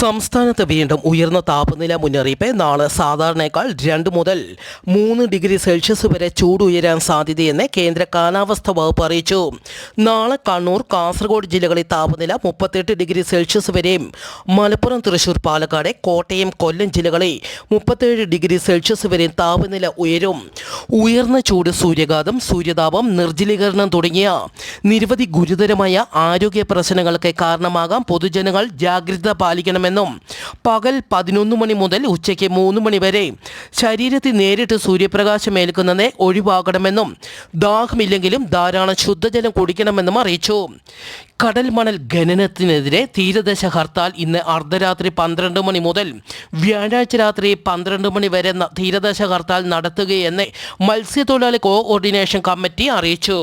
സംസ്ഥാനത്ത് വീണ്ടും ഉയർന്ന താപനില മുന്നറിയിപ്പ്. നാളെ സാധാരണയേക്കാൾ രണ്ട് മുതൽ മൂന്ന് ഡിഗ്രി സെൽഷ്യസ് വരെ ചൂട് ഉയരാൻ സാധ്യതയെന്ന് കേന്ദ്ര കാലാവസ്ഥ വകുപ്പ് അറിയിച്ചു. നാളെ കണ്ണൂർ കാസർഗോഡ് ജില്ലകളിൽ താപനില മുപ്പത്തെട്ട് ഡിഗ്രി സെൽഷ്യസ് വരെയും മലപ്പുറം തൃശൂർ പാലക്കാട് കോട്ടയം കൊല്ലം ജില്ലകളിൽ മുപ്പത്തേഴ് ഡിഗ്രി സെൽഷ്യസ് വരെയും താപനില ഉയരും. ഉയർന്ന ചൂട് സൂര്യഘാതം സൂര്യതാപം നിർജലീകരണം തുടങ്ങിയ നിരവധി ഗുരുതരമായ ആരോഗ്യ പ്രശ്നങ്ങൾക്ക് കാരണമാകാം. പൊതുജനങ്ങൾ ജാഗ്രത പാലിക്കണമെന്നും പകൽ പതിനൊന്ന് മണി മുതൽ ഉച്ചയ്ക്ക് മൂന്ന് മണി വരെ ശരീരത്തിൽ നേരിട്ട് സൂര്യപ്രകാശം ഏൽക്കുന്നത് ഒഴിവാക്കണമെന്നും ദാഹമില്ലെങ്കിലും ധാരാളം ശുദ്ധജലം കുടിക്കണമെന്നും അറിയിച്ചു. കടൽ മണൽ ഖനനത്തിനെതിരെ തീരദേശ ഹർത്താൽ ഇന്ന് അർദ്ധരാത്രി പന്ത്രണ്ട് മണി മുതൽ വ്യാഴാഴ്ച രാത്രി പന്ത്രണ്ട് മണി വരെ തീരദേശ ഹർത്താൽ നടത്തുകയെന്ന് മത്സ്യത്തൊഴിലാളി കോഓർഡിനേഷൻ കമ്മിറ്റി അറിയിച്ചു.